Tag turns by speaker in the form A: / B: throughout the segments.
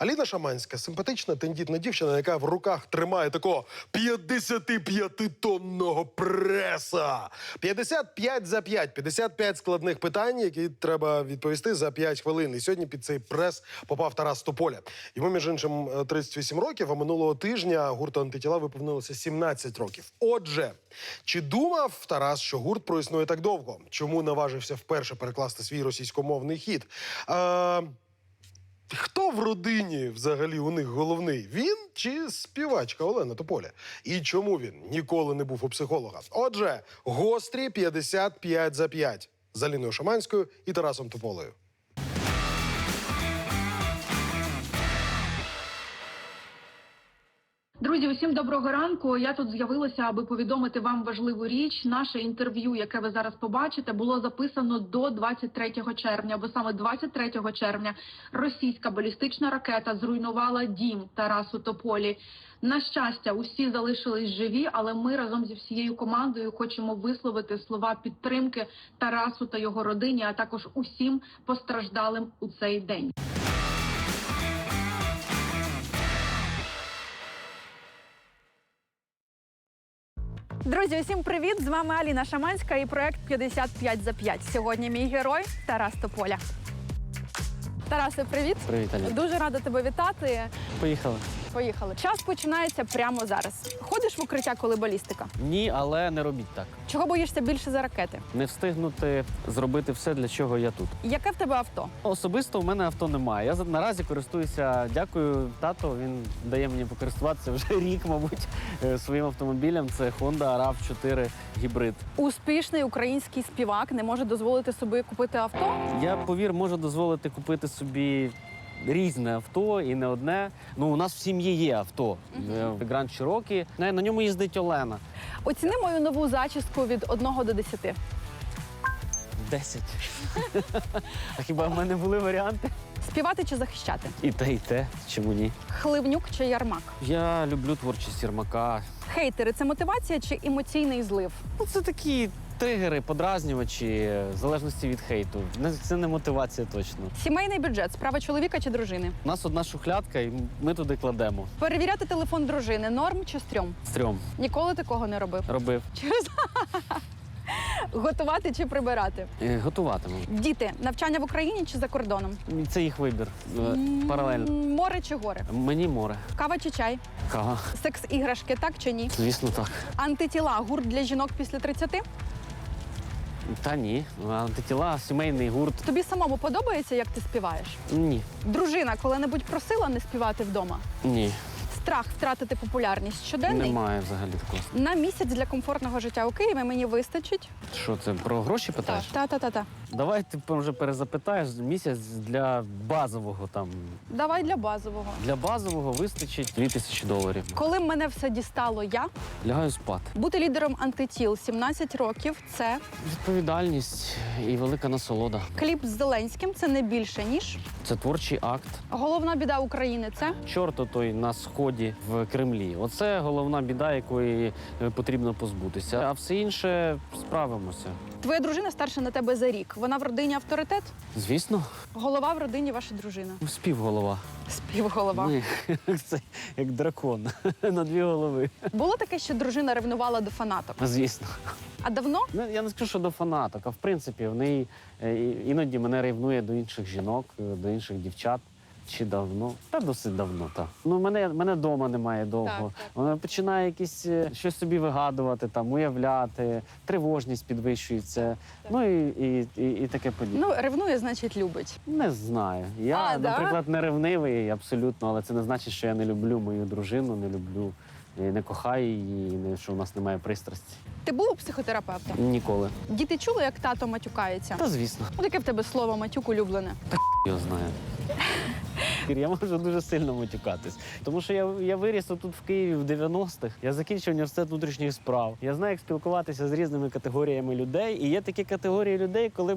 A: Аліна Шаманська симпатична тендітна дівчина, яка в руках тримає такого 55-тонного преса. 55 за 5, 55 складних питань, які треба відповісти за 5 хвилин. І сьогодні під цей прес попав Тарас Тополя. Йому, між іншим, е, 38 років, а минулого тижня гурту антитіла виповнилося 17 років. Отже, чи думав Тарас, що гурт проіснує так довго? Чому наважився вперше перекласти свій російськомовний хіт? Е, Хто в родині взагалі у них головний? Він чи співачка Олена Тополя? І чому він ніколи не був у психолога? Отже, гострі 55 за 5 з Аліною Шаманською і Тарасом Тополею.
B: Друзі, усім доброго ранку. Я тут з'явилася, аби повідомити вам важливу річ. Наше інтерв'ю, яке ви зараз побачите, було записано до 23 червня, бо саме 23 червня російська балістична ракета зруйнувала дім Тарасу Тополі. На щастя, усі залишились живі, але ми разом зі всією командою хочемо висловити слова підтримки Тарасу та його родині, а також усім постраждалим у цей день.
C: Друзі, усім привіт! З вами Аліна Шаманська і проект 55 за 5. Сьогодні мій герой Тарас Тополя. Тарасе, привіт!
D: Привіт, Аліна.
C: Дуже рада тебе вітати.
D: Поїхали.
C: Поїхали. Час починається прямо зараз. Ходиш в укриття, коли балістика?
D: Ні, але не робіть так.
C: Чого боїшся більше за ракети?
D: Не встигнути зробити все, для чого я тут.
C: Яке в тебе авто?
D: Особисто у мене авто немає. Я наразі користуюся. Дякую, тато. Він дає мені покористуватися вже рік, мабуть, е, своїм автомобілем. Це Honda rav 4 гібрид.
C: Успішний український співак не може дозволити собі купити авто.
D: Я повір, можу дозволити купити собі. Різне авто і не одне. Ну у нас в сім'ї є авто. Гранд Чирокі. На на ньому їздить Олена.
C: Оціни мою нову зачіску від 1 до 10.
D: Десять. А хіба в мене були варіанти?
C: Співати чи захищати?
D: І те, і те. Чому ні?
C: Хливнюк чи ярмак?
D: Я люблю творчість Єрмака.
C: Хейтери це мотивація чи емоційний злив?
D: Ну, це такі тригери, подразнювачі, в залежності від хейту. Це не мотивація точно.
C: Сімейний бюджет справа чоловіка чи дружини?
D: У нас одна шухлядка, і ми туди кладемо.
C: Перевіряти телефон дружини норм чи стрьом?
D: Стрьом
C: Ніколи такого не робив.
D: робив.
C: Через готувати чи прибирати.
D: Е, Готуватиму.
C: Діти, навчання в Україні чи за кордоном?
D: Це їх вибір. Е, Паралельно.
C: Море чи гори?
D: Мені море.
C: Кава чи чай?
D: Кава.
C: Секс-іграшки, так чи ні?
D: Звісно, так.
C: Антитіла гурт для жінок після 30?
D: Та ні. Антитіла, сімейний гурт.
C: Тобі самому подобається, як ти співаєш?
D: Ні.
C: Дружина коли-небудь просила не співати вдома?
D: Ні.
C: Страх втратити популярність щоденний?
D: Немає взагалі такого.
C: На місяць для комфортного життя у Києві мені вистачить.
D: Що це про гроші питаєш?
C: Та та та та.
D: Давай ти вже перезапитаєш місяць для базового там.
C: Давай для базового.
D: Для базового вистачить 2 тисячі доларів.
C: Коли мене все дістало, я
D: Лягаю спати.
C: бути лідером антитіл 17 років. Це
D: Відповідальність і велика насолода.
C: кліп з Зеленським. Це не більше ніж
D: Це творчий акт.
C: головна біда України. Це
D: Чорт той на сході в Кремлі. Оце головна біда, якої е, потрібно позбутися. А все інше справимося.
C: твоя дружина старша на тебе за рік. Вона в родині авторитет.
D: Звісно,
C: Голова в родині ваша дружина.
D: співголова.
C: Співголова.
D: Ми це як дракон на дві голови.
C: Було таке, що дружина ревнувала до фанаток.
D: Звісно.
C: А давно
D: Ну, я не скажу, що до фанаток, а в принципі, в неї е, іноді мене ревнує до інших жінок, е, до інших дівчат. Чи давно? Та досить давно, так. Ну, мене, мене вдома немає довго.
C: Так, так.
D: Вона починає якісь е, щось собі вигадувати, там, уявляти, тривожність підвищується. Ну і, і, і, і таке подібне.
C: ну ревнує, значить любить.
D: Не знаю. Я,
C: А, да?
D: наприклад, не ревнивий абсолютно, але це не значить, що я не люблю мою дружину, не люблю, не кохаю її, не- що в нас немає пристрасті.
C: Ти був у психотерапевта?
D: Ніколи.
C: Діти чули, як тато матюкається?
D: Та звісно.
C: Ну, таке в тебе слово матюк улюблене.
D: Я знаю. Я можу дуже сильно матюкатись. Тому що я, я виріс тут в Києві в 90-х. Я закінчив університет внутрішніх справ. Я знаю, як спілкуватися з різними категоріями людей. І є такі категорії людей, коли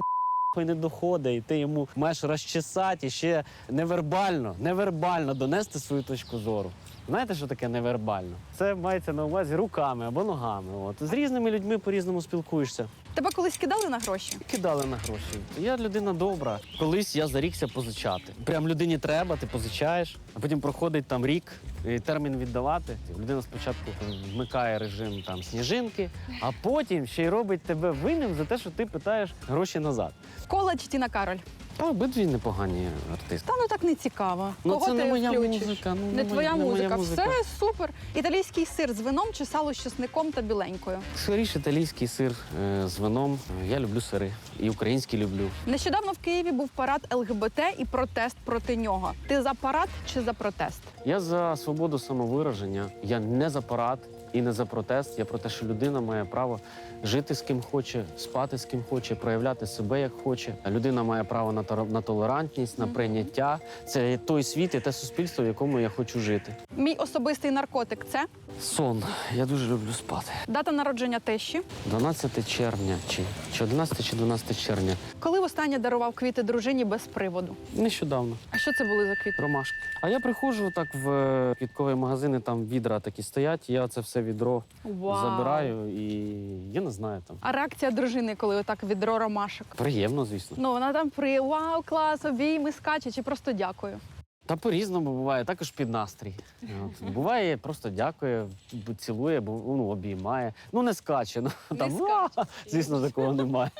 D: не доходить, і ти йому маєш розчесати і ще невербально, невербально донести свою точку зору. Знаєте, що таке невербально? Це мається на увазі руками або ногами. От з різними людьми по-різному спілкуєшся.
C: Тебе колись кидали на гроші?
D: Кидали на гроші. Я людина добра. Колись я зарікся позичати. Прям людині треба, ти позичаєш, а потім проходить там рік, і термін віддавати. Людина спочатку вмикає режим там сніжинки, а потім ще й робить тебе винним за те, що ти питаєш гроші назад.
C: Кола чи Тіна Кароль?
D: Та обидві непогані артисти.
C: Та ну так не цікаво.
D: Ну,
C: Кого
D: це
C: ти
D: не моя
C: включиш?
D: музика, ну,
C: не,
D: не моя-
C: твоя
D: не моя
C: музика.
D: музика.
C: Все супер. Італійський сир з вином чи сало з чесником та біленькою.
D: Скоріше італійський сир е, з вином. Я люблю сири. І український люблю.
C: Нещодавно в Києві був парад ЛГБТ і протест проти нього. Ти за парад чи за протест?
D: Я за свободу самовираження. Я не за парад і не за протест. Я про те, що людина має право жити з ким хоче, спати з ким хоче, проявляти себе як хоче. Людина має право на на толерантність, на прийняття. Це той світ і те суспільство, в якому я хочу жити.
C: Мій особистий наркотик це
D: Сон. Я дуже люблю спати.
C: дата народження тещі.
D: 12 червня чи, чи 11 чи 12 червня.
C: Коли востаннє дарував квіти дружині без приводу.
D: Нещодавно.
C: А що це були за квіти?
D: Ромашки. А я приходжу так в е, квіткові магазини, там відра такі стоять. Я це все відро
C: Вау.
D: забираю і я не знаю там.
C: А реакція дружини, коли отак відро ромашок?
D: Приємно, звісно.
C: Ну вона там при вау, клас, обійми скаче, чи просто дякую.
D: Та по-різному буває, також під настрій. От. Буває, просто дякує, б- цілує, бо ну, обіймає. Ну не скаче. Ну,
C: Не
D: там,
C: скаче.
D: «А!» звісно, такого немає.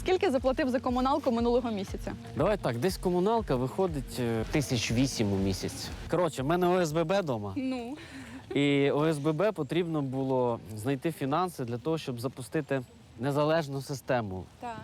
C: Скільки заплатив за комуналку минулого місяця?
D: Давай так, десь комуналка виходить е, тисяч вісім у місяць. Коротше, в мене ОСББ вдома.
C: Ну
D: І ОСББ потрібно було знайти фінанси для того, щоб запустити незалежну систему.
C: так.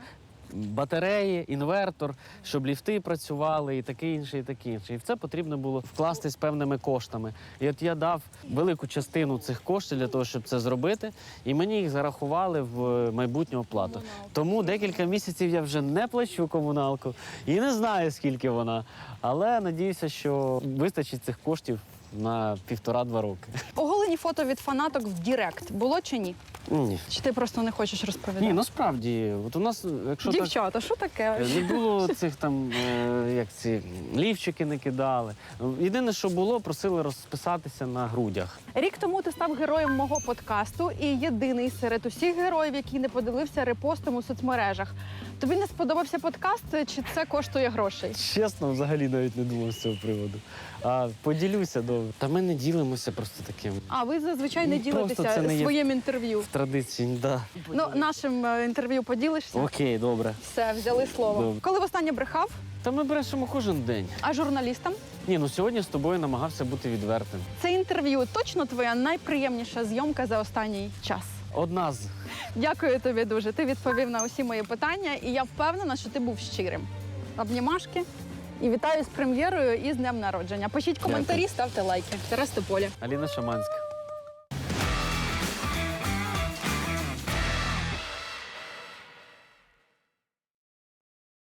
D: Батареї, інвертор, щоб ліфти працювали і таке інше, і таке інше. І в це потрібно було вкласти з певними коштами. І от я дав велику частину цих коштів для того, щоб це зробити, і мені їх зарахували в майбутню оплату. Тому декілька місяців я вже не плачу комуналку і не знаю, скільки вона. Але надіюся, що вистачить цих коштів на півтора-два роки.
C: Оголені фото від фанаток в Дірект було чи ні?
D: Ні.
C: Чи ти просто не хочеш розповідати?
D: Ні, насправді, от у нас, якщо так
C: Дівчата, що таке?
D: Е, Не було цих там, е, як ці лівчики не кидали. Єдине, що було, просили розписатися на грудях.
C: Рік тому ти став героєм мого подкасту і єдиний серед усіх героїв, який не поділився репостом у соцмережах. Тобі не сподобався подкаст, чи це коштує грошей?
D: Чесно, взагалі навіть не думав з цього приводу. А поділюся добре. Та ми не ділимося просто таким
C: А ви зазвичай не
D: Ну, просто
C: ділитеся
D: це не є-
C: своїм інтерв'ю.
D: В традиції. Да.
C: Ну, нашим е, інтерв'ю поділишся.
D: Окей, добре.
C: Все, взяли слово.
D: Добре.
C: Коли востаннє брехав,
D: Та ми брешемо кожен день.
C: а журналістам
D: Ні, ну сьогодні з тобою намагався бути відвертим.
C: це інтерв'ю точно твоя найприємніша зйомка за останній час.
D: Одна з
C: Дякую тобі дуже. Ти відповів на усі мої питання, і я впевнена, що ти був щирим. Обнімашки. І вітаю з прем'єрою і з днем народження. Пишіть коментарі, ставте лайки. Тарас Тополя.
D: Аліна Шаманська.